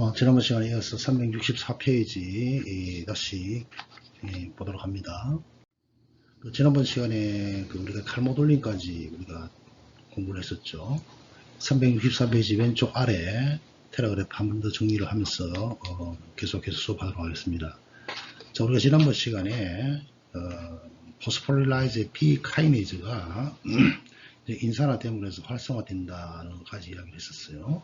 어, 지난번 시간에 이어서 364페이지 다시 예, 보도록 합니다. 그 지난번 시간에 그 우리가 칼모돌림까지 우리가 공부를 했었죠. 364페이지 왼쪽 아래 테라그래프 한 번 더 정리를 하면서 어, 계속해서 수업하도록 하겠습니다. 자, 우리가 지난번 시간에 어, 포스폴라이즈 B 카이네이즈가 인산화됨으로 해서 활성화된다는 것까지 이야기를 했었어요.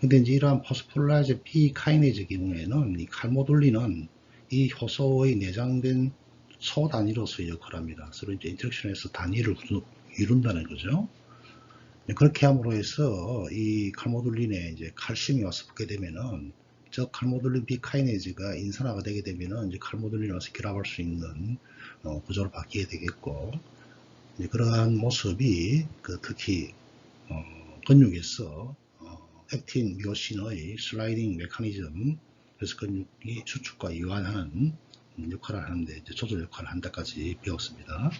근데 이제 이러한 포스폴라이즈 B 카이네이즈 경우에는 이 칼모돌리는 이 효소의 내장된 소 단위로서의 역할을 합니다. 서로 이제 인터랙션에서 단위를 이룬다는 거죠. 그렇게 함으로 해서 이 칼모돌린에 이제 칼슘이 와서 붙게 되면은 저 칼모돌린 비카이네즈가 인산화가 되게 되면은 이제 칼모돌린이 와서 결합할 수 있는 어, 구조로 바뀌게 되겠고 그러한 모습이 그 특히 어, 근육에서 어, 액틴 미오신의 슬라이딩 메커니즘 그래서 근육이 수축과 이완하는 역할을 하는데 이제 조절 역할을 한다까지 배웠습니다.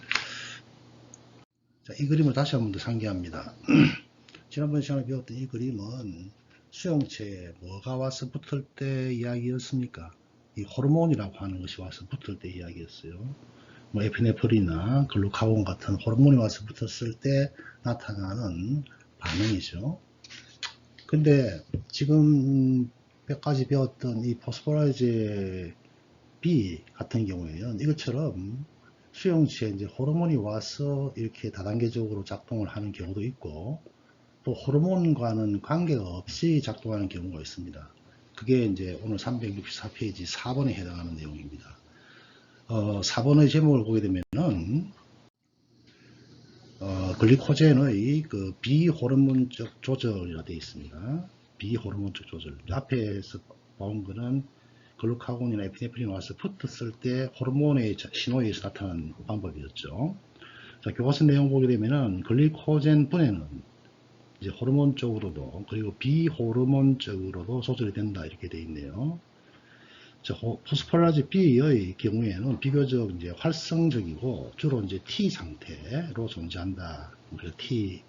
자, 이 그림을 다시 한 번 더 상기합니다. 지난번 시간에 배웠던 이 그림은 수용체에 뭐가 와서 붙을 때 이야기였습니까? 이 호르몬이라고 하는 것이 와서 붙을 때 이야기였어요. 뭐 에피네프린이나 글루카곤 같은 호르몬이 와서 붙었을 때 나타나는 반응이죠. 근데 지금 몇 가지 배웠던 이 포스포라이즈 B 같은 경우에는 이것처럼 수용체에 이제 호르몬이 와서 이렇게 다단계적으로 작동을 하는 경우도 있고 또 호르몬과는 관계가 없이 작동하는 경우가 있습니다. 그게 이제 오늘 364페이지 4번에 해당하는 내용입니다. 어, 4번의 제목을 보게 되면은 어, 글리코젠의 그 비호르몬적 조절이라 되어 있습니다. 비호르몬적 조절. 앞에서 본 거는 글루카곤이나 에피네프린 와서 붙었을 때 호르몬의 신호에 의해서 나타나는 방법이었죠. 자, 교과서 내용 보게 되면은 글리코젠 분해는 이제 호르몬 적으로도 그리고 비호르몬적으로도 조절이 된다 이렇게 되어 있네요. 자, 포스폴라즈 B의 경우에는 비교적 이제 활성적이고 주로 이제 T 상태로 존재한다. 그래서 T,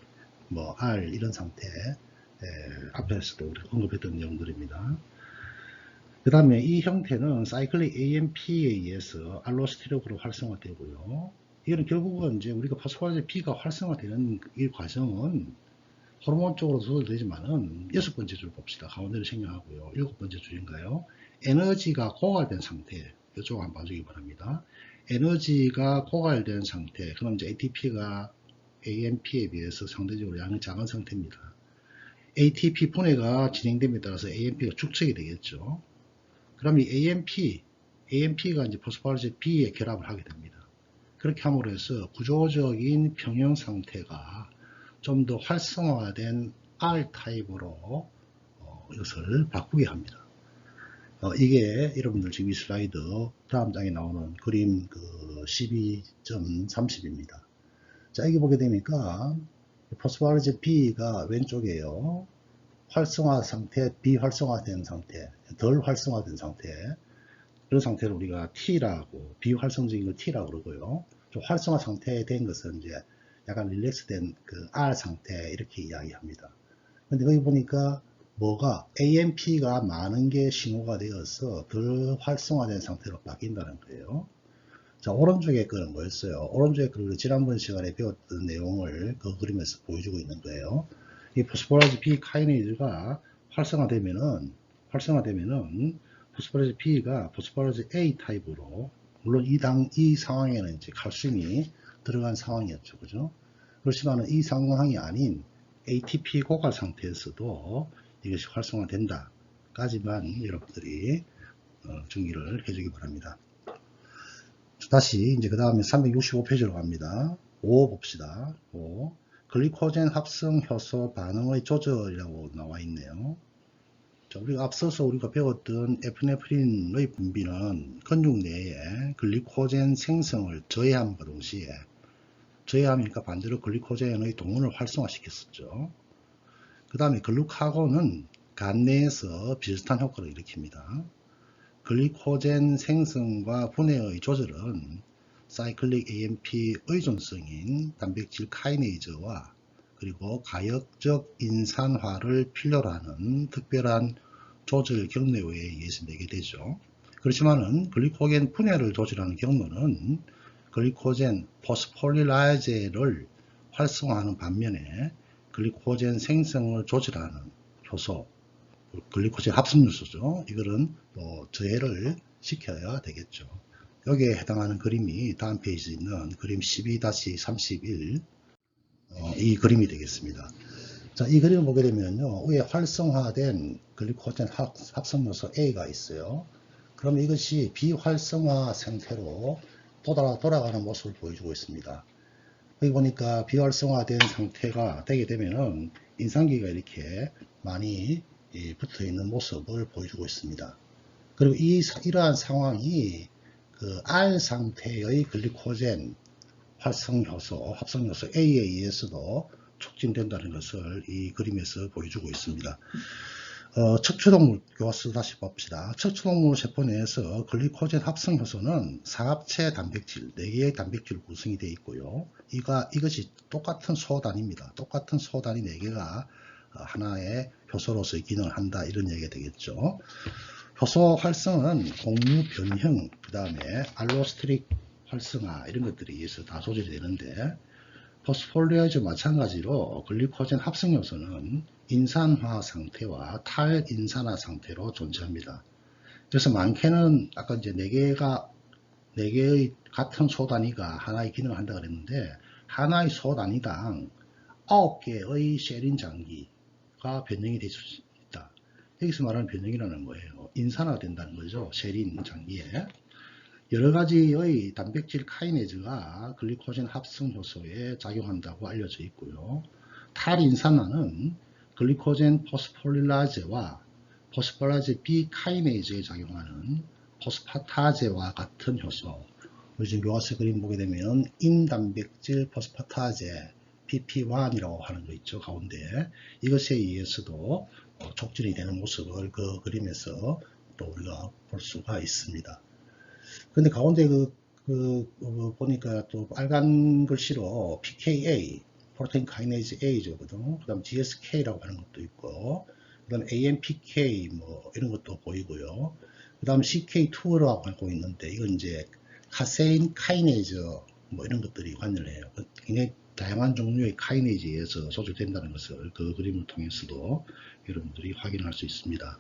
뭐 R 이런 상태 에, 앞에서도 언급했던 내용들입니다. 그 다음에 이 형태는 사이클릭 AMP에 의해서 알로스티록으로 활성화되고요. 이거는 결국은 이제 우리가 포스폴라즈 B가 활성화되는 이 과정은 호르몬 쪽으로 조절되지만은 여섯 번째 줄 봅시다. 가운데를 생략하고요. 일곱 번째 줄인가요? 에너지가 고갈된 상태 이쪽 한번 봐주기 바랍니다. 에너지가 고갈된 상태 그럼 이제 ATP가 AMP에 비해서 상대적으로 양이 작은 상태입니다. ATP 분해가 진행됨에 따라서 AMP가 축적이 되겠죠. 그럼 이 AMP, AMP가 이제 포스파르제 B에 결합을 하게 됩니다. 그렇게 함으로 해서 구조적인 평형 상태가 좀 더 활성화된 R 타입으로 어, 이것을 바꾸게 합니다. 어, 이게 여러분들 지금 이 슬라이드 다음 장에 나오는 그림 그 12.30입니다. 자, 여기 보게 되니까 포스파르즈 B가 왼쪽에요. 활성화 상태, 비활성화된 상태, 덜 활성화된 상태. 그런 상태를 우리가 T라고, 비활성적인 걸 T라고 그러고요. 좀 활성화 상태에 된 것은 이제 약간 릴렉스된 그 R 상태 이렇게 이야기합니다. 근데 거기 보니까 뭐가 AMP가 많은 게 신호가 되어서 덜 활성화된 상태로 바뀐다는 거예요. 자, 오른쪽에 그는 뭐였어요? 오른쪽에 그 지난번 시간에 배웠던 내용을 그 그림에서 보여주고 있는 거예요. 이 포스포라즈 B 카이네이즈가 활성화되면은, 활성화되면은, 포스포라즈 B가 포스포라즈 A 타입으로, 물론 이 당, 이 상황에는 이제 칼슘이 들어간 상황이었죠. 그죠? 그렇지만은 이 상황이 아닌 ATP 고갈 상태에서도 이것이 활성화된다 까지만 여러분들이 어, 정리를 해주기 바랍니다. 다시 이제 그 다음에 365페이지로 갑니다. 5 봅시다. 5. 글리코젠 합성 효소 반응의 조절이라고 나와 있네요. 자, 우리가 앞서서 우리가 배웠던 에프네프린의 분비는 근육 내에 글리코젠 생성을 저해함과 동시에 저해함이니까 반대로 글리코젠의 동원을 활성화시켰었죠. 그 다음에 글루카곤은 간 내에서 비슷한 효과를 일으킵니다. 글리코젠 생성과 분해의 조절은 사이클릭 AMP 의존성인 단백질 카이네이즈와 그리고 가역적 인산화를 필요로 하는 특별한 조절 경로에 의해서 내게 되죠. 그렇지만은 글리코겐 분해를 조절하는 경로는 글리코젠 포스폴리라이제를 활성화하는 반면에 글리코젠 생성을 조절하는 효소, 글리코젠 합성 요소죠. 이거는 또 저해를 시켜야 되겠죠. 여기에 해당하는 그림이 다음 페이지에 있는 그림 12-31 어, 이 그림이 되겠습니다. 자, 이 그림을 보게 되면요. 위에 활성화된 글리코젠 합, 합성요소 A가 있어요. 그럼 이것이 비활성화 상태로 돌아, 돌아가는 모습을 보여주고 있습니다. 여기 보니까 비활성화된 상태가 되게 되면은 인상기가 이렇게 많이 예, 붙어 있는 모습을 보여주고 있습니다. 그리고 이, 이러한 상황이 그 R 상태의 글리코젠 활성효소, 합성효소 A에 의해서도 촉진된다는 것을 이 그림에서 보여주고 있습니다. 어, 척추동물 교과서 다시 봅시다. 척추동물 세포 내에서 글리코젠 합성 효소는 사합체 단백질 4개의 단백질 구성이 되어 있고요. 이가, 이것이 똑같은 소단입니다. 똑같은 소단이 4개가 하나의 효소로서 기능을 한다 이런 얘기가 되겠죠. 효소 활성은 공유 변형 그 다음에 알로스트릭 활성화 이런 것들이 의해서 다 조절이 되는데 포스폴리아즈 마찬가지로 글리코젠 합성 요소는 인산화 상태와 탈인산화 상태로 존재합니다. 그래서 많게는 아까 이제 4개가 4개의 같은 소 단위가 하나의 기능을 한다 그랬는데 하나의 소 단위당 9개의 쉐린 장기가 변형이 될 수 있다. 여기서 말하는 변형이라는 거예요. 인산화 된다는 거죠. 쉐린 장기에. 여러 가지의 단백질 카이네즈가 글리코젠 합성 효소에 작용한다고 알려져 있고요. 탈인산화는 글리코젠 포스폴리라제와 포스폴라제 B 카이네이즈에 작용하는 포스파타제와 같은 효소 요즘 교과서 그림 보게 되면 인단백질 포스파타제 PP1이라고 하는 거 있죠 가운데. 이것에 의해서도 촉진이 되는 모습을 그 그림에서 또 우리가 볼 수가 있습니다. 근데 가운데 그, 그, 그 보니까 또 빨간 글씨로 PKA 프로테인 카이네이즈 A죠거든. 그 다음 GSK라고 하는 것도 있고, 그 다음 AMPK 뭐 이런 것도 보이고요. 그 다음 CK2라고 하고 있는데, 이건 이제 카세인 카이네이즈 뭐 이런 것들이 관여를 해요. 그 굉장히 다양한 종류의 카이네이즈에 의해서 조절된다는 것을 그 그림을 통해서도 여러분들이 확인할 수 있습니다.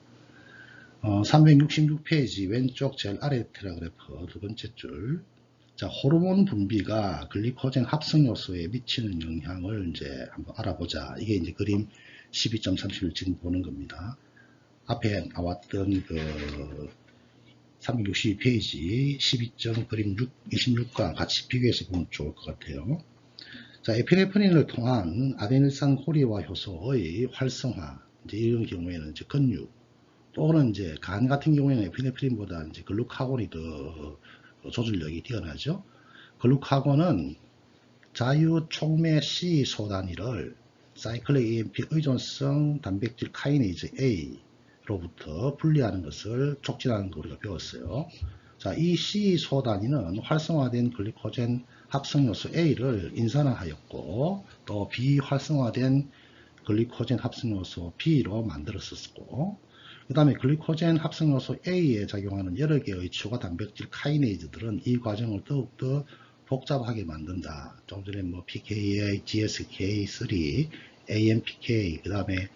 어, 366페이지 왼쪽 제일 아래 테라그래프 두 번째 줄. 자, 호르몬 분비가 글리코젠 합성 요소에 미치는 영향을 이제 한번 알아보자. 이게 이제 그림 12.31 지금 보는 겁니다. 앞에 나왔던 그 362페이지 12점 그림 6, 26과 같이 비교해서 보면 좋을 것 같아요. 자, 에피네프린을 통한 아데닐산 고리화 효소의 활성화. 이제 이런 경우에는 이제 근육, 또는 이제 간 같은 경우에는 에피네프린보다 이제 글루카곤이 더 조절력이 뛰어나죠. 글루카곤은 자유 촉매 C 소단위를 사이클릭 EMP 의존성 단백질 카이네이즈 A로부터 분리하는 것을 촉진하는 걸 우리가 배웠어요. 자, 이 C 소단위는 활성화된 글리코젠 합성요소 A를 인산화하였고 또 비활성화된 글리코젠 합성요소 B로 만들었었고 그 다음에 글리코젠 합성요소 A에 작용하는 여러 개의 추가 단백질 카이네이즈들은 이 과정을 더욱더 복잡하게 만든다. 좀 전에 뭐 PKA, GSK3, AMPK, 그 다음에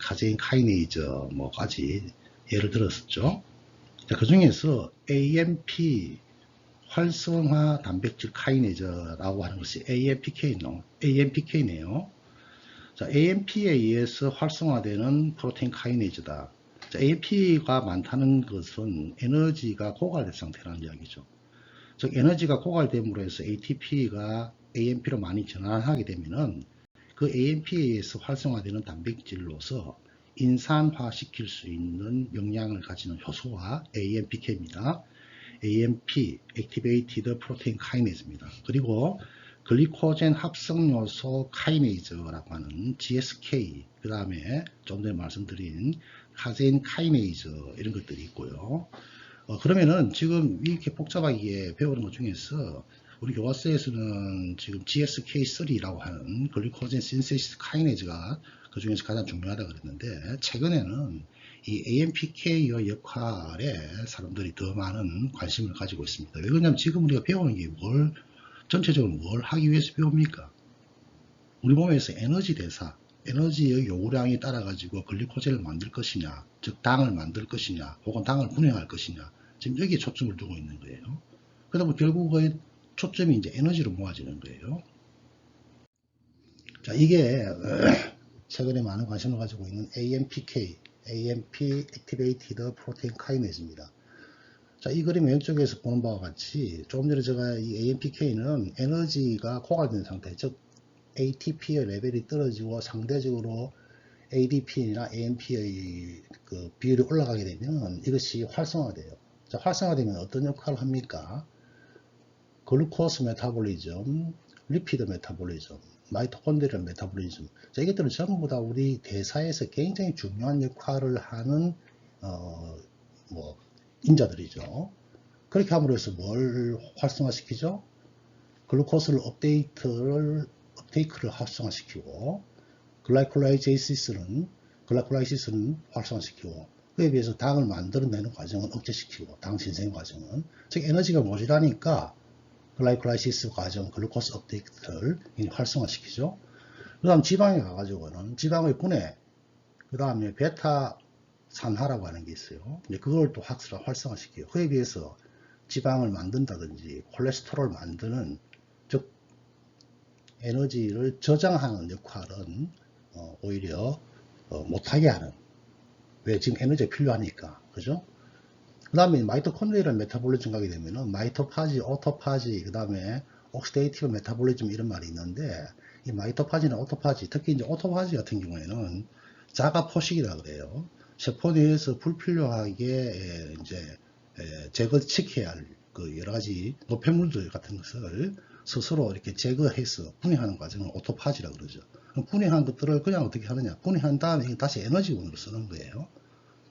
카제인 카이네이즈 뭐까지 예를 들었었죠. 그 중에서 AMP 활성화 단백질 카이네이즈라고 하는 것이 AMPK노, AMPK네요. 자, AMP에 의해서 활성화되는 프로테인 카이네이즈다. 자, AMP가 많다는 것은 에너지가 고갈된 상태라는 이야기죠. 즉 에너지가 고갈됨으로 해서 ATP가 AMP로 많이 전환하게 되면은 그 AMP에 의해서 활성화되는 단백질로서 인산화 시킬 수 있는 영향을 가지는 효소가 AMPK입니다. AMP, Activated Protein Kinase입니다. 그리고 글리코젠 합성요소 카이네이즈라고 하는 GSK 그 다음에 좀 전에 말씀드린 카제인 카이네이즈 이런 것들이 있고요. 어, 그러면은 지금 이렇게 복잡하게 배우는 것 중에서 우리 교과서에서는 지금 GSK3라고 하는 글리코젠 신세시스 카이네이즈가 그 중에서 가장 중요하다 그랬는데 최근에는 이 AMPK의 역할에 사람들이 더 많은 관심을 가지고 있습니다. 왜 그러냐면 지금 우리가 배우는 게 뭘, 전체적으로 뭘 하기 위해서 배웁니까? 우리 몸에서 에너지 대사, 에너지의 요구량이 따라 가지고 글리코젠을 만들 것이냐, 즉 당을 만들 것이냐, 혹은 당을 분해할 것이냐, 지금 여기에 초점을 두고 있는 거예요. 그러다 보면 결국은 초점이 이제 에너지로 모아지는 거예요. 자, 이게 최근에 많은 관심을 가지고 있는 AMPK, AMP Activated Protein Kinase입니다. 자, 이 그림 왼쪽에서 보는 바와 같이 조금 전에 제가 이 AMPK는 에너지가 고갈된 상태, 즉 ATP의 레벨이 떨어지고 상대적으로 ADP나 AMP의 그 비율이 올라가게 되면 이것이 활성화돼요. 자, 활성화되면 어떤 역할을 합니까? 글루코스 메타볼리즘, 리피드 메타볼리즘, 마이토콘드리얼 메타볼리즘. 자, 이것들은 전부 다 우리 대사에서 굉장히 중요한 역할을 하는 어, 뭐 인자들이죠. 그렇게 함으로 해서 뭘 활성화시키죠? 글루코스를 업데이트를 업테이크를 활성화시키고 글라이콜라이제이시스는 글라이콜라이시스는 활성화시키고 그에 비해서 당을 만들어내는 과정은 억제시키고 당 신생 과정은 즉 에너지가 모자라니까 글라이콜라이시스 과정 글루코스 업데이트를 활성화시키죠. 그 다음 지방에 가가지고는 지방의 분해 그 다음에 베타 산화라고 하는 게 있어요. 이제 그걸 또 활성화시켜요. 그에 비해서 지방을 만든다든지 콜레스테롤 만드는 즉 에너지를 저장하는 역할은 어, 오히려 어, 못하게 하는 왜 지금 에너지가 필요하니까 그죠? 그 다음에 마이토콘드리얼 메타볼리즘 가게 되면은 마이토파지, 오토파지, 그 다음에 옥시데이티브 메타볼리즘 이런 말이 있는데 이 마이토파지나 오토파지, 특히 이제 오토파지 같은 경우에는 자가 포식이라 그래요. 세포 내에서 불필요하게 이제 제거시켜야 할 그 여러 가지 노폐물들 같은 것을 스스로 이렇게 제거해서 분해하는 과정을 오토파지라 그러죠. 분해한 것들을 그냥 어떻게 하느냐? 분해한 다음에 다시 에너지원으로 쓰는 거예요.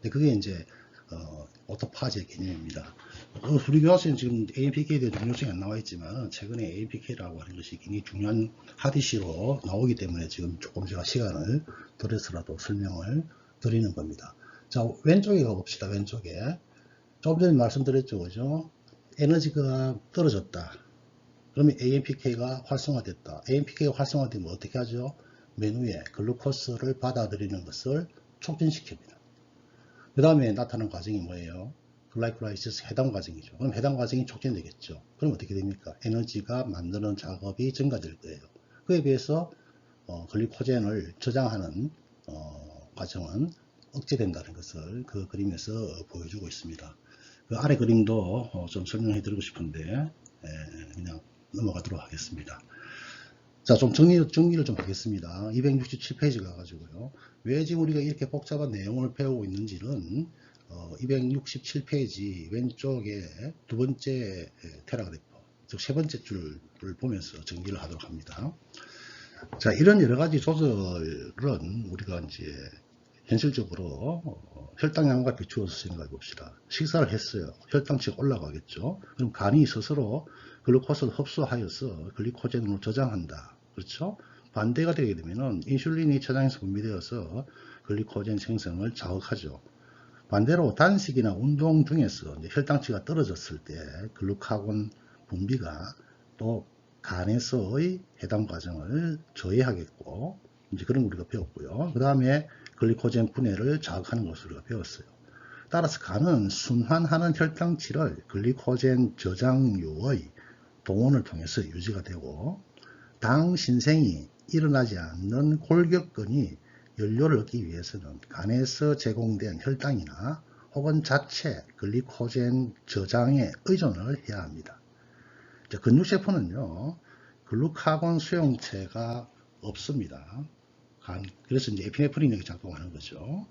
그게 이제 어, 오토파지의 개념입니다. 어, 우리 교과서에는 지금 AMPK에 대한 중요성이 안 나와 있지만 최근에 AMPK라고 하는 것이 굉장히 중요한 하디시로 나오기 때문에 지금 조금 제가 시간을 들여서라도 설명을 드리는 겁니다. 자 왼쪽에 가봅시다. 왼쪽에 조금 전에 말씀드렸죠. 그죠? 에너지가 떨어졌다. 그러면 AMPK가 활성화됐다. AMPK가 활성화되면 어떻게 하죠? 메뉴에 글루코스를 받아들이는 것을 촉진시킵니다. 그 다음에 나타나는 과정이 뭐예요? 글라이콜라이시스 해당 과정이죠. 그럼 해당 과정이 촉진되겠죠. 그럼 어떻게 됩니까? 에너지가 만드는 작업이 증가될 거예요. 그에 비해서 어, 글리코젠을 저장하는 어, 과정은 억제된다는 것을 그 그림에서 보여주고 있습니다. 그 아래 그림도 어, 좀 설명해 드리고 싶은데 에, 그냥 넘어가도록 하겠습니다. 자, 좀 정리, 정리를 좀 하겠습니다. 267페이지 가가지고요. 왜 지금 우리가 이렇게 복잡한 내용을 배우고 있는지는 어, 267페이지 왼쪽에 두 번째 테라그래프, 즉 세 번째 줄을 보면서 정리를 하도록 합니다. 자, 이런 여러 가지 조절은 우리가 이제 현실적으로 어, 혈당량과 비추어서 생각해 봅시다. 식사를 했어요. 혈당치가 올라가겠죠. 그럼 간이 스스로 글루코스를 흡수하여서 글리코젠으로 저장한다. 그렇죠? 반대가 되게 되면은 인슐린이 저장해서 분비되어서 글리코젠 생성을 자극하죠. 반대로 단식이나 운동 중에서 혈당치가 떨어졌을 때 글루카곤 분비가 또 간에서의 해당 과정을 저해하겠고 이제 그런 거 우리가 배웠고요. 그 다음에 글리코젠 분해를 자극하는 우리가 배웠어요. 따라서 간은 순환하는 혈당치를 글리코젠 저장료의 동원을 통해서 유지가 되고 당 신생이 일어나지 않는 골격근이 연료를 얻기 위해서는 간에서 제공된 혈당이나 혹은 자체 글리코젠 저장에 의존을 해야 합니다. 근육세포는요, 글루카곤 수용체가 없습니다. 그래서 이제 에피네프린이 작동하는 거죠.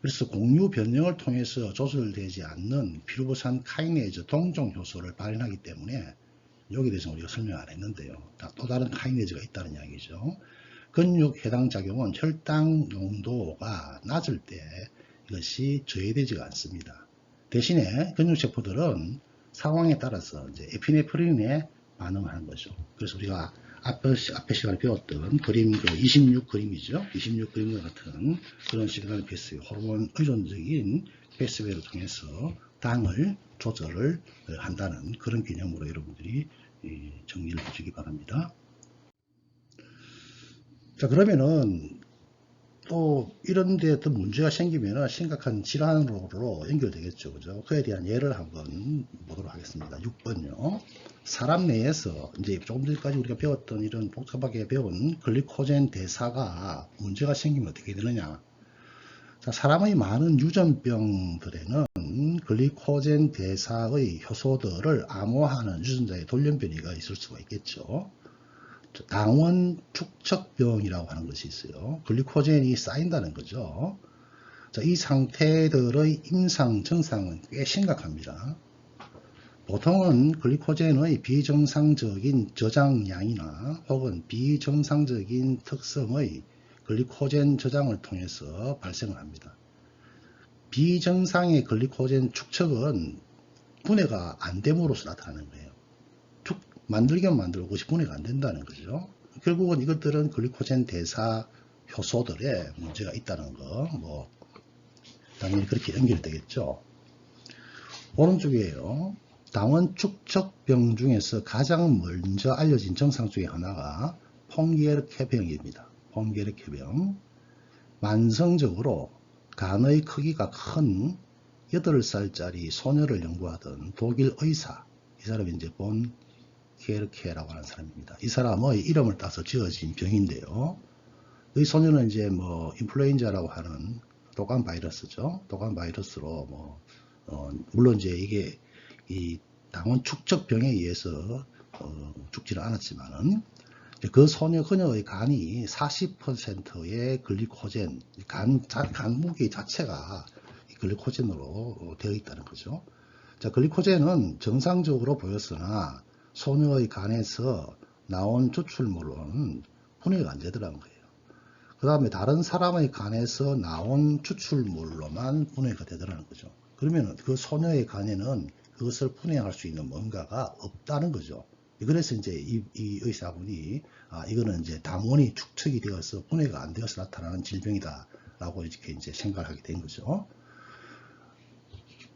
그래서 공유 변형을 통해서 조절되지 않는 피루부산 카이네이즈 동종 효소를 발현하기 때문에 여기에 대해서 우리가 설명 안 했는데요. 또 다른 카이네즈가 있다는 이야기죠. 근육 해당 작용은 혈당 농도가 낮을 때 이것이 저해되지가 않습니다. 대신에 근육세포들은 상황에 따라서 이제 에피네프린에 반응하는 거죠. 그래서 우리가 앞에, 시- 앞에 시간에 배웠던 그림, 그 26 그림이죠. 26 그림과 같은 그런 시그널 패스웨이, 호르몬 의존적인 패스웨이를 통해서 당을 조절을 어, 한다는 그런 개념으로 여러분들이 이, 정리를 해주기 바랍니다. 자, 그러면은 또 이런 데 어떤 문제가 생기면 심각한 질환으로 연결되겠죠. 그죠? 그에 대한 예를 한번 보도록 하겠습니다. 6번요. 사람 내에서 이제 조금 전까지 우리가 배웠던 이런 복잡하게 배운 글리코젠 대사가 문제가 생기면 어떻게 되느냐. 자, 사람의 많은 유전병들에는 글리코젠 대사의 효소들을 암호화하는 유전자의 돌연변이가 있을 수가 있겠죠. 저 당원 축적병이라고 하는 것이 있어요. 글리코젠이 쌓인다는 거죠. 자, 이 상태들의 임상 증상은 꽤 심각합니다. 보통은 글리코젠의 비정상적인 저장량이나 혹은 비정상적인 특성의 글리코젠 저장을 통해서 발생을 합니다. 비정상의 글리코젠 축적은 분해가 안 됨으로써 나타나는 거예요. 축- 만들긴 만들고 그것이 분해가 안 된다는 거죠. 결국은 이것들은 글리코젠 대사 효소들에 문제가 있다는 거, 뭐, 당연히 그렇게 연결되겠죠. 오른쪽이에요. 당원 축적병 중에서 가장 먼저 알려진 증상 중에 하나가 퐁기에르케병입니다. 퐁기에르케병. 만성적으로 간의 크기가 큰 8살짜리 소녀를 연구하던 독일 의사, 이 사람이 이제 본 케르케라고 하는 사람입니다. 이 사람의 이름을 따서 지어진 병인데요. 이 소녀는 이제 뭐 인플루엔자라고 하는 독감 바이러스죠. 독감 바이러스로 뭐 어, 물론 이제 이게 이 당원 축적병에 의해서 어, 죽지는 않았지만은 그 소녀 그녀의 간이 40%의 글리코젠 간, 자- 간 무게 자체가 이 글리코젠으로 어, 되어 있다는 거죠. 자, 글리코젠은 정상적으로 보였으나 소녀의 간에서 나온 추출물은 분해가 안 되더라는 거예요. 그 다음에 다른 사람의 간에서 나온 추출물로만 분해가 되더라는 거죠. 그러면 그 소녀의 간에는 그것을 분해할 수 있는 뭔가가 없다는 거죠. 그래서 이제 이, 이 의사분이 아 이거는 이제 당원이 축적이 되어서 분해가 안 되어서 나타나는 질병이다라고 이렇게 이제 생각을 하게 된 거죠.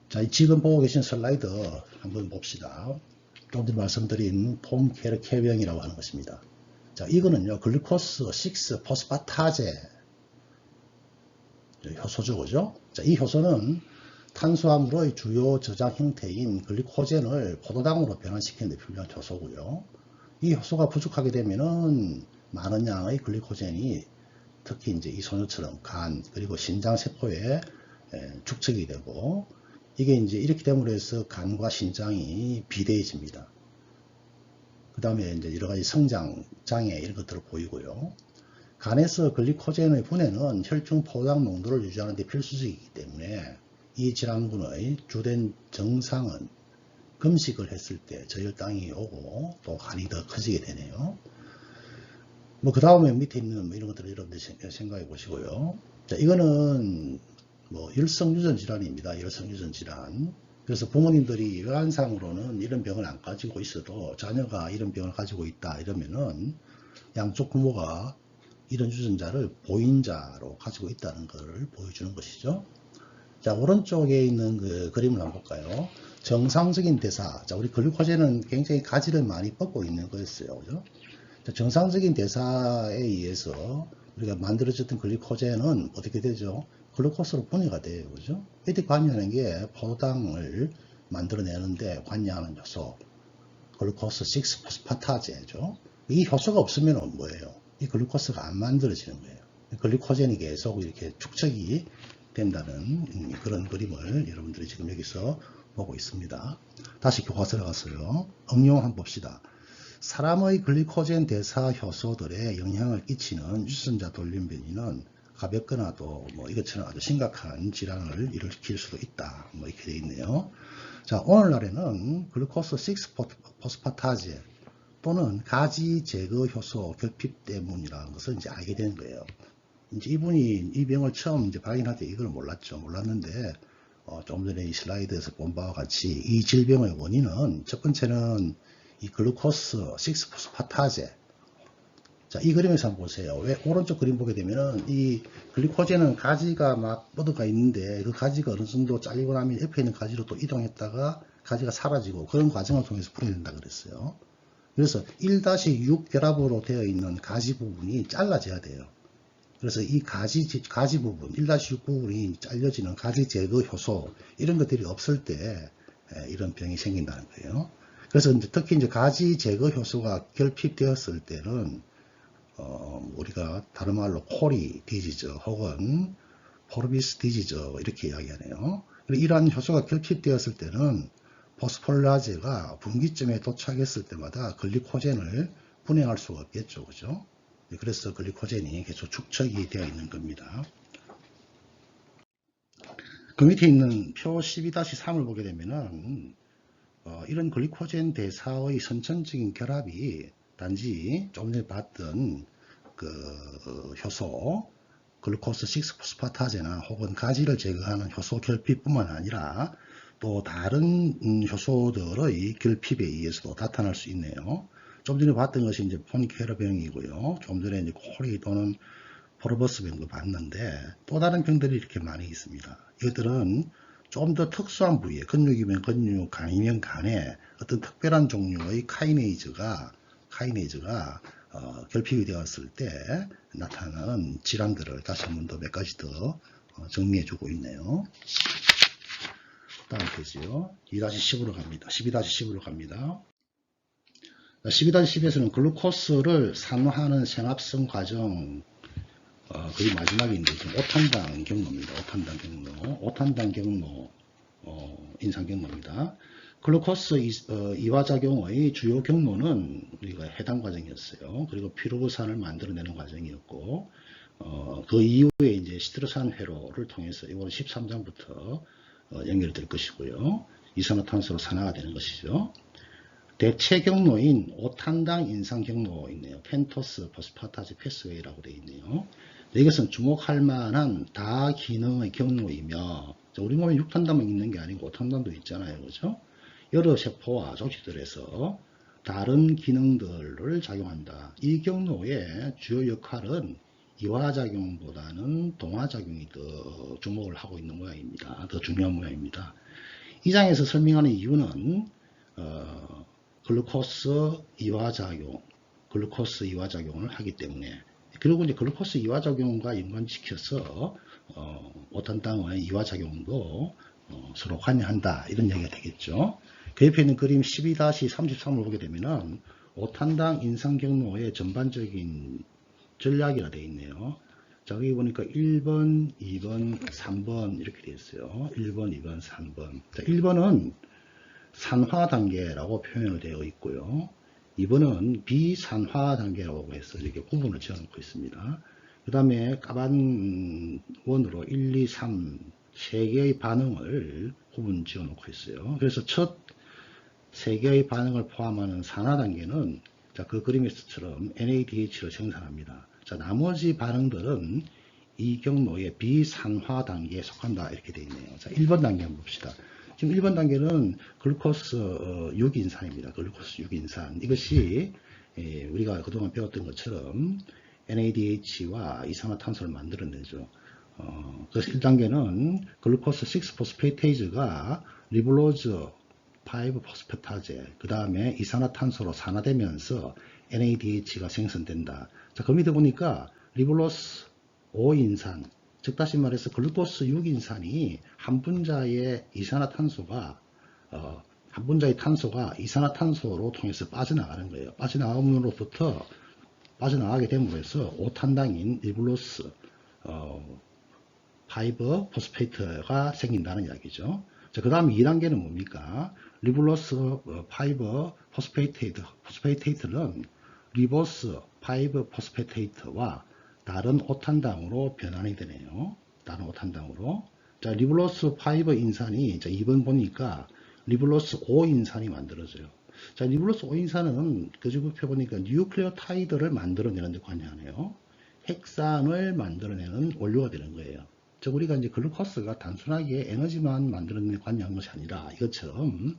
자, 이 지금 보고 계신 슬라이드 한번 봅시다. 조금 전에 말씀드린 폼케르케병이라고 하는 것입니다. 자, 이거는요, 글루코스 6 포스파타제 효소죠, 그죠? 자, 이 효소는 탄수화물의 주요 저장 형태인 글리코젠을 포도당으로 변환시키는 데 필요한 효소고요. 이 효소가 부족하게 되면은 많은 양의 글리코젠이 특히 이제 이 소녀처럼 간 그리고 신장 세포에 에, 축적이 되고 이게 이제 이렇게 됨으로 해서 간과 신장이 비대해집니다. 그 다음에 이제 여러 가지 성장 장애 이런 것들을 보이고요. 간에서 글리코젠의 분해는 혈중 포당 농도를 유지하는 데 필수적이기 때문에 이 질환군의 주된 증상은 금식을 했을 때 저혈당이 오고 또 간이 더 커지게 되네요. 뭐 그 다음에 밑에 있는 뭐 이런 것들을 여러분들 생각해 보시고요. 자, 이거는 뭐 열성 유전 질환입니다. 열성 유전 질환. 그래서 부모님들이 외환상으로는 이런 병을 안 가지고 있어도 자녀가 이런 병을 가지고 있다 이러면은 양쪽 부모가 이런 유전자를 보인자로 가지고 있다는 것을 보여주는 것이죠. 자, 오른쪽에 있는 그 그림을 한번 볼까요? 정상적인 대사. 자, 우리 글루코젠은 굉장히 가지를 많이 뻗고 있는 거였어요. 그죠? 자, 정상적인 대사에 의해서 우리가 만들어졌던 글루코젠은 어떻게 되죠? 글루코스로 분해가 돼요. 그죠? 이때 관여하는 게 포도당을 만들어내는데 관여하는 효소. 글루코스 6 포스파타제죠. 이 효소가 없으면 뭐예요? 이 글루코스가 안 만들어지는 거예요. 글루코젠이 계속 이렇게 축적이 된다는 음, 그런 그림을 여러분들이 지금 여기서 보고 있습니다. 다시 교과서로 가서요. 응용 한번 봅시다. 사람의 글리코젠 대사 효소들에 영향을 끼치는 유전자 돌림 변이는 가볍거나도 뭐 이것처럼 아주 심각한 질환을 일으킬 수도 있다. 뭐 이렇게 되어 있네요. 자, 오늘날에는 글루코스 6 포스파타제 또는 가지 제거 효소 결핍 때문이라는 것을 이제 알게 된 거예요. 이제 이분이 이 병을 처음 이제 발견할 때 이걸 몰랐죠. 몰랐는데 어, 좀 전에 이 슬라이드에서 본 바와 같이 이 질병의 원인은 첫 번째는 이 글루코스 6포스파타제 자, 이 그림에서 한번 보세요. 왜 오른쪽 그림 보게 되면은 이 글리코젠은 가지가 막 뻗어가 있는데 그 가지가 어느 정도 잘리고 나면 옆에 있는 가지로 또 이동했다가 가지가 사라지고 그런 과정을 통해서 풀어낸다 그랬어요. 그래서 1-6 결합으로 되어 있는 가지 부분이 잘라져야 돼요. 그래서 이 가지, 가지 부분, 1-6 부분이 잘려지는 가지 제거 효소, 이런 것들이 없을 때 에, 이런 병이 생긴다는 거예요. 그래서 이제 특히 이제 가지 제거 효소가 결핍되었을 때는 어, 우리가 다른 말로 코리 디지즈 혹은 포르비스 디지즈 이렇게 이야기하네요. 이러한 효소가 결핍되었을 때는 포스폴라제가 분기점에 도착했을 때마다 글리코젠을 분해할 수가 없겠죠. 그죠? 그래서 글리코젠이 계속 축적이 되어 있는 겁니다. 그 밑에 있는 표 12-3을 보게 되면은 어, 이런 글리코젠 대사의 선천적인 결합이 단지 좀 전에 봤던 그 어, 효소 글루코스 6포스파타제나 혹은 가지를 제거하는 효소 결핍뿐만 아니라 또 다른 음, 효소들의 결핍에 의해서도 나타날 수 있네요. 좀 전에 봤던 것이 이제 폰케르병이고요. 좀 전에 이제 코리 또는 포르버스 병도 봤는데 또 다른 병들이 이렇게 많이 있습니다. 이것들은 좀 더 특수한 부위에 근육이면 근육, 간이면 간에 어떤 특별한 종류의 카이네이즈가 카이네이즈가 어, 결핍이 되었을 때 나타나는 질환들을 다시 한 번 더 몇 가지 더 어, 정리해 주고 있네요. 다음 페이지요. 2-10으로 갑니다. 12-10으로 갑니다. 12-10에서는 글루코스를 산화하는 생합성 과정 어, 거의 마지막인데 지금 오탄당 경로입니다. 오탄당 경로, 오탄당 경로 어, 인상 경로입니다. 글루코스 이, 어, 이화작용의 주요 경로는 우리가 해당 과정이었어요. 그리고 피루부산을 만들어내는 과정이었고 어, 그 이후에 이제 시트르산 회로를 통해서 이거는 13장부터 어, 연결될 것이고요. 이산화탄소로 산화가 되는 것이죠. 대체 경로인 오탄당 인상 경로 있네요. 펜토스 포스파타즈 패스웨이라고 되어 있네요. 이것은 주목할 만한 다기능의 경로이며 우리 몸에 6탄당만 있는 게 아니고 5탄당도 있잖아요. 그죠? 여러 세포와 조직들에서 다른 기능들을 작용한다. 이 경로의 주요 역할은 이화작용보다는 동화작용이 더 주목을 하고 있는 모양입니다. 더 중요한 모양입니다. 이 장에서 설명하는 이유는 어, 글루코스 이화작용, 글루코스 이화작용을 하기 때문에 그리고 이제 글루코스 이화작용과 연관시켜서 어, 오탄당의 이화작용도 어, 서로 관여한다 이런 얘기가 되겠죠. 그 옆에 있는 그림 12-33을 보게 되면은 오탄당 인상 경로의 전반적인 전략이라 되어 있네요. 자, 여기 보니까 1번, 2번, 3번 이렇게 되어 있어요. 1번, 2번, 3번. 자, 1번은 산화 단계라고 표현을 되어 있고요. 2번은 비산화 단계라고 해서 이렇게 구분을 지어 놓고 있습니다. 그 다음에 까만 원으로 1, 2, 3, 3개의 반응을 구분 지어 놓고 있어요. 그래서 첫 3개의 반응을 포함하는 산화 단계는 자, 그 그림에서처럼 NADH를 생산합니다. 자, 나머지 반응들은 이 경로의 비산화 단계에 속한다 이렇게 되어 있네요. 자, 1번 단계 한번 봅시다. 지금 1번 단계는 글루코스 6인산입니다. 글루코스 6인산. 이것이 예, 우리가 그동안 배웠던 것처럼 NADH와 이산화탄소를 만들어내죠. 어, 그래서 1단계는 글루코스 6포스페이테이즈가 리블로즈 5포스페타제 그 다음에 이산화탄소로 산화되면서 NADH가 생성된다. 자, 그 밑에 보니까 리블로스 5인산 즉 다시 말해서 글루코스 6인산이 한 분자의 이산화탄소가 어, 한 분자의 탄소가 이산화탄소로 통해서 빠져나가는 거예요. 빠져나감으로부터 빠져나가게 됨으로써 오탄당인 리블로스 어, 파이버 포스페이트가 생긴다는 이야기죠. 자, 그 다음 2단계는 뭡니까? 리블로스 어, 파이버 포스페이테이트, 포스페이테이트는 리버스 파이버 포스페테이트와 다른 오탄당으로 변환이 되네요. 다른 오탄당으로. 자, 리블로스 파이버 인산이 자, 2번 보니까 리블로스 5 인산이 만들어져요. 자, 리블로스 5 인산은 그지부표 보니까 뉴클레오타이드를 만들어내는 데 관여하네요. 핵산을 만들어내는 원료가 되는 거예요. 즉 우리가 이제 글루코스가 단순하게 에너지만 만들어내는 데 관여한 것이 아니라 이것처럼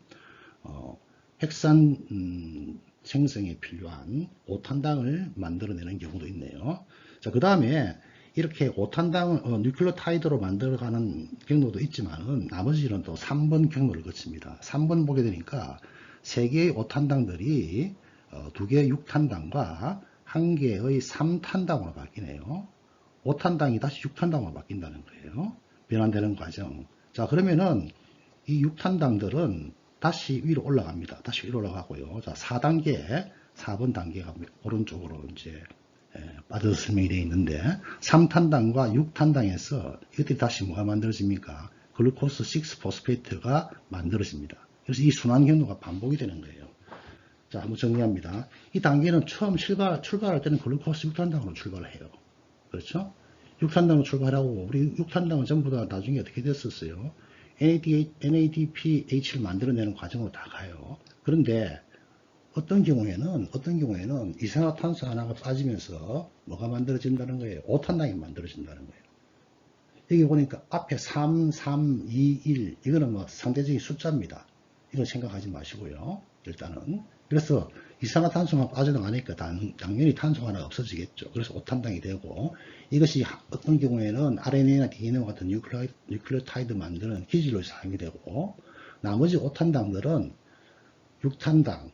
어, 핵산 음, 생성에 필요한 5탄당을 만들어내는 경우도 있네요. 자, 그 다음에 이렇게 5탄당 어, 뉴클레오타이드로 만들어가는 경로도 있지만은 나머지는 또 3번 경로를 거칩니다. 3번 보게 되니까 3개의 5탄당들이 어, 2개의 6탄당과 1개의 3탄당으로 바뀌네요. 5탄당이 다시 6탄당으로 바뀐다는 거예요. 변환되는 과정. 자, 그러면은 이 6탄당들은 다시 위로 올라갑니다. 다시 위로 올라가고요. 자, 4단계, 4번 단계가 오른쪽으로 이제 예, 빠져서 설명이 되어 있는데 3탄당과 6탄당에서 이것들이 다시 뭐가 만들어집니까? 글루코스 6포스페이트가 만들어집니다. 그래서 이 순환 경로가 반복이 되는 거예요. 자, 한번 정리합니다. 이 단계는 처음 출발, 출발할 때는 글루코스 6탄당으로 출발을 해요. 그렇죠? 6탄당으로 출발하고 우리 6탄당은 전부 다 나중에 어떻게 됐었어요? NADPH를 만들어내는 과정으로 다 가요. 그런데 어떤 경우에는 어떤 경우에는 이산화탄소 하나가 빠지면서 뭐가 만들어진다는 거예요? 오탄당이 만들어진다는 거예요. 여기 보니까 앞에 3, 3, 2, 1 이거는 뭐 상대적인 숫자입니다. 이건 생각하지 마시고요. 일단은 그래서 이산화탄소만 빠져나가니까 당, 당연히 탄소 하나가 없어지겠죠. 그래서 오탄당이 되고 이것이 어떤 경우에는 RNA나 DNA와 같은 뉴클레, 뉴클레오타이드 만드는 기질로 사용이 되고 나머지 오탄당들은 6탄당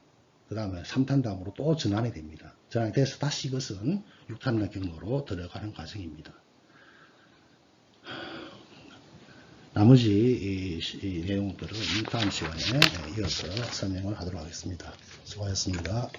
그 다음에 3탄당으로 또 전환이 됩니다. 전환이 돼서 다시 이것은 6탄당 경로로 들어가는 과정입니다. 나머지 이, 이 내용들은 다음 시간에 이어서 설명을 하도록 하겠습니다. 수고하셨습니다.